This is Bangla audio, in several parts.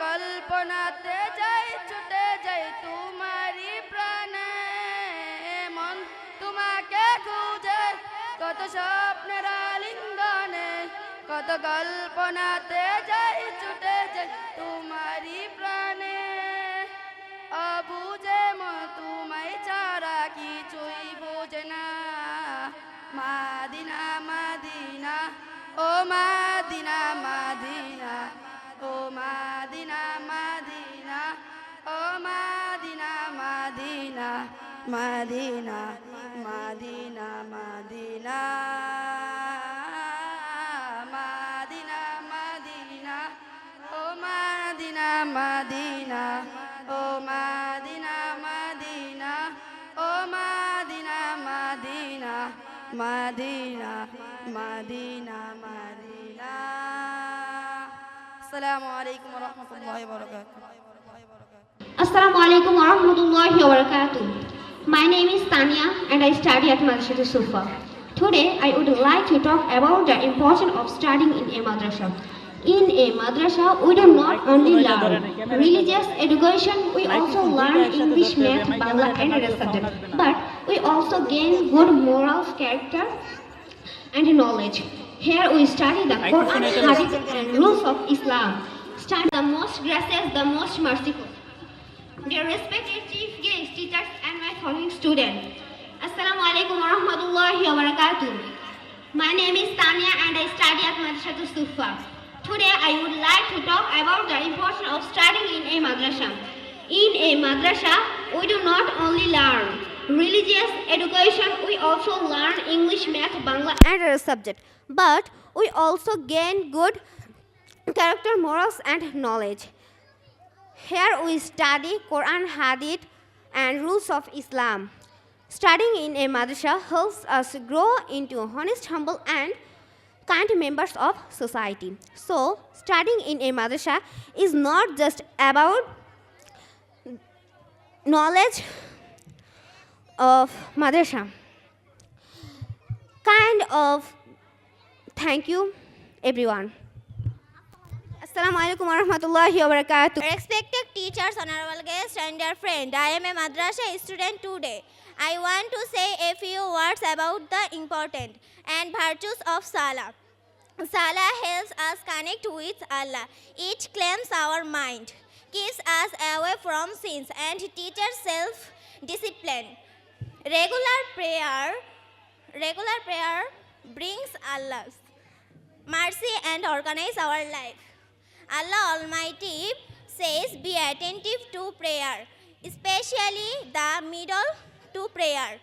কল্পনাতে যাই, ছুটে যাই তোমারই প্রাণে। মন তোমাকে খুঁজে, কত স্বপ্নের আলিঙ্গনে। কত কল্পনাতে যাই, ছুটে যাই তোমারই প্রাণে। অবুঝে মন তোমায় ছাড়া কিছুই বোঝে না। মাদিনা মাদিনা, ও মাদিনা মাদিনা মাদিনা মাদিনা মাদিনা মাদিনা, ও মাদিনা মাদিনা, ও মাদিনা মাদিনা, ও মাদিনা মাদিনা মাদিনা মাদিনা মাদিনা আসসালামু আলাইকুম রহমতুল্লাহ Assalamu alaikum wa rahmatullahi wa barakatuh. My name is Tanya and I study at Madrasa Sufa. Today I would like to talk about the importance of studying in a madrasa. In a madrasa, we do not only learn religious education, we also learn English, math, Bangla and other subjects. But we also gain good morals, character and knowledge. Here we study the Quran, Hadith and rules of Islam. Study the most gracious, the most merciful. Dear respected following students. Assalamu alaikum wa rahmatullahi wa barakatuh. My name is Tanya and I study at Madrasa Sufa. Today I would like to talk about the importance of studying in a madrasa. In a madrasa, we do not only learn religious education, we also learn English, math, Bangla and other subjects. But we also gain good character, morals and knowledge. Here we study Quran, Hadith, and rules of Islam. Studying in a madrasa helps us grow into honest, humble, and kind members of society. So, studying in a madrasa is not just about knowledge of madrasa. Kind of thank you, everyone. Assalamu alaikum warahmatullahi wabarakatuh. Respected teachers, honorable guests, and dear friend, I am a madrasa student today. I want to say a few words about the important and virtues of Salah. Salah helps us connect with Allah. It claims our mind, keeps us away from sins, and teaches self-discipline. Regular prayer, regular prayer brings Allah's mercy and organize our life. Allah Almighty says, Be attentive to prayer, especially the middle to prayer.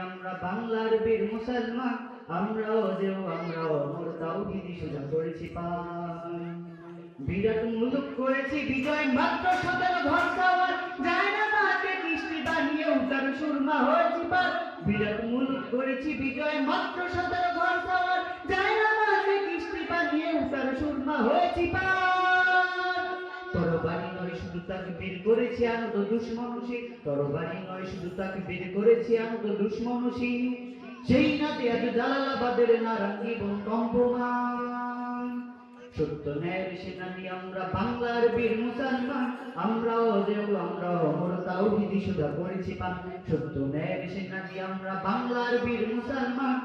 আমরা বাংলার বীর মুসলমান, আমরাও যেও আমরাও মোর তাওহিদি সুধা করেছি বিরাট মুলুক করেছি বিজয় মাত্র সতেরো ঘর যায় না মাকে কৃষ্টি বানিয়ে উতার সুরমা হয়েছি পার বিরাট মুলুক করেছি বিজয় মাত্র সতেরো ঘর যায় না মাকে কৃষ্টি বানিয়ে উতার সুরমা হয়েছি পার নয় তাকে বের করেছি আনন্দ দুশ্মনুষী তরবারি নয়, শুধু তাকে বের করেছি আনন্দ দুশ্মনুষী সেই নাতে আজ জালালাবাদের নারাঙ্গি এবং কম্পমান। সত্য সেনানি আমরা বাংলার বীর মুসলমান। আমরাও আমরাও মোর তাওহিদি সুধা করেছি পান। সত্য সেনানি আমরা বাংলার বীর মুসলমান।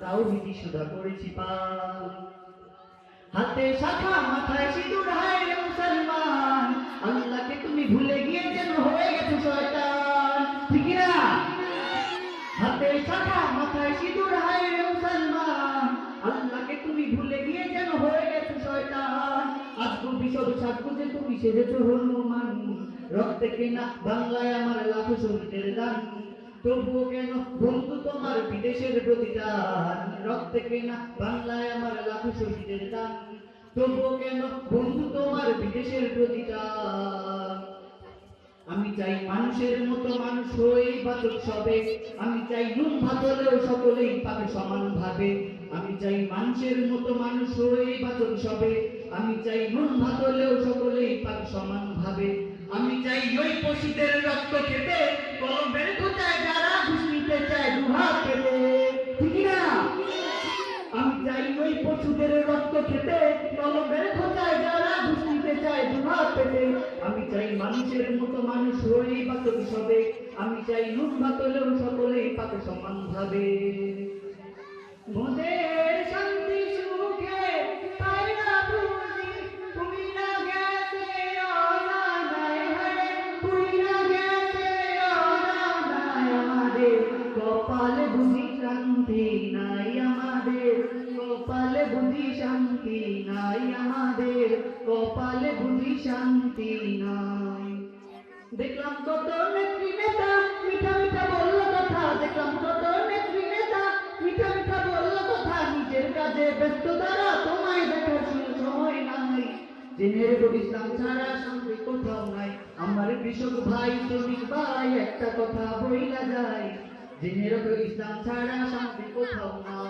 তাওহিদি সুধা করেছি পান। হাতে শাখা, মাথায় সিঁদুর, হায় রে মুসলমান। আল্লাহকে তুমি ভুলে গিয়ে যেন হয়ে গেছো শয়তান। ঠিক না হাতে শাখা, মাথায় সিঁদুর, হায় রে মুসলমান। আল্লাহকে তুমি ভুলে গিয়ে যেন হয়ে গেছো শয়তান। আজকু বিশদ সাজগুজে তুমি সেজেছো হনুমান। রক্তে কেনা বাংলায় আমার লাখো শহীদের দান। তবুও কেন বন্ধু তোমার বিদেশের প্রতিদান? রক্তে কেনা বাংলায় আমার লাখো শহীদের দান তবুও কেন বন্ধু তোমার বিদেশের প্রতিদান? আমি চাই মানুষের মতো মানুষ হয়ে বাচক সবে। আমি চাই নুন ভাত হলেও সকলেই পাবে সমান ভাবে আমি চাই মানুষের মতো মানুষ হয়ে বাচক সবে। আমি চাই নুন ভাত হলেও সকলেই পাবে সমান ভাবে আমি চাই ওই পশুদের রক্ত খেতে কলমের খোঁচায় যারা ঘুষ নিতে চায় দুহাত পেলে আমি চাই ওই পশুদের রক্ত খেতে, কলমের খোঁচায় যারা ঘুষ নিতে চায় দুহাত। পেতে আমি চাই মানুষের মতো মানুষ হয়ে বাচক সবে। আমি চাই নুন ভাতলেও সকলেই পাতে সমান ভাবে। মোদের শান্তি নাই আমাদের, কপালে বুঝি শান্তি নাই। দেখলাম কত নেত্রী নেতা, মিঠা মিঠা বলল কথা। দেখলাম কত নেত্রী নেতা, মিঠা মিঠা বলল কথা। নিজের কাজে ব্যস্ত তারা তোমায় দেখার সময় নাই। জেনের ইসলাম ছাড়া শান্তি কোথাও নাই। আমার কৃষক ভাই, শ্রমিক ভাই, একটা কথা বইলা যায়। জেনের ইসলাম ছাড়া শান্তি কোথাও নাই।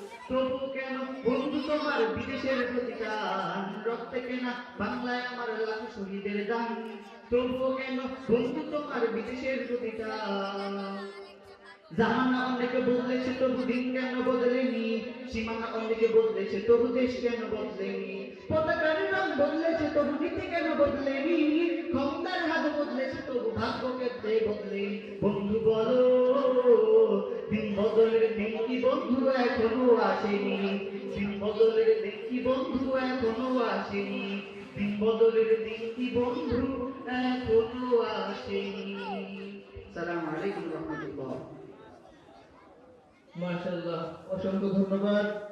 তবু কেন বন্ধু তোমার বিদেশের প্রতিদান রক্তে কেনা বাংলায় আমার লাখ শহীদের দান। কেন বন্ধু তোমার বিদেশের প্রতিদান জামানা অনেকে বদলেছে, তবু দিন কেন বদলেনি? সীমানা অনেকে বদলেছে, তবু দেশ কেন বদলেনি? পতাকার রং বদলেছে, তবু নীতি কেন বদলেনি? ক্ষমতার হাত বদলেছে, তবু ভাগ্য ক্ষেত্রে বদলেনি বন্ধু বলো। আসেনি দিন বদলের দিন কি বন্ধু এখনও আসেনি দিন বদলের দিন কি বন্ধু এখনও আসেনি। সালাম আলাইকুম রহমতুল্লাহ। মাশাআল্লাহ, অসংখ্য ধন্যবাদ।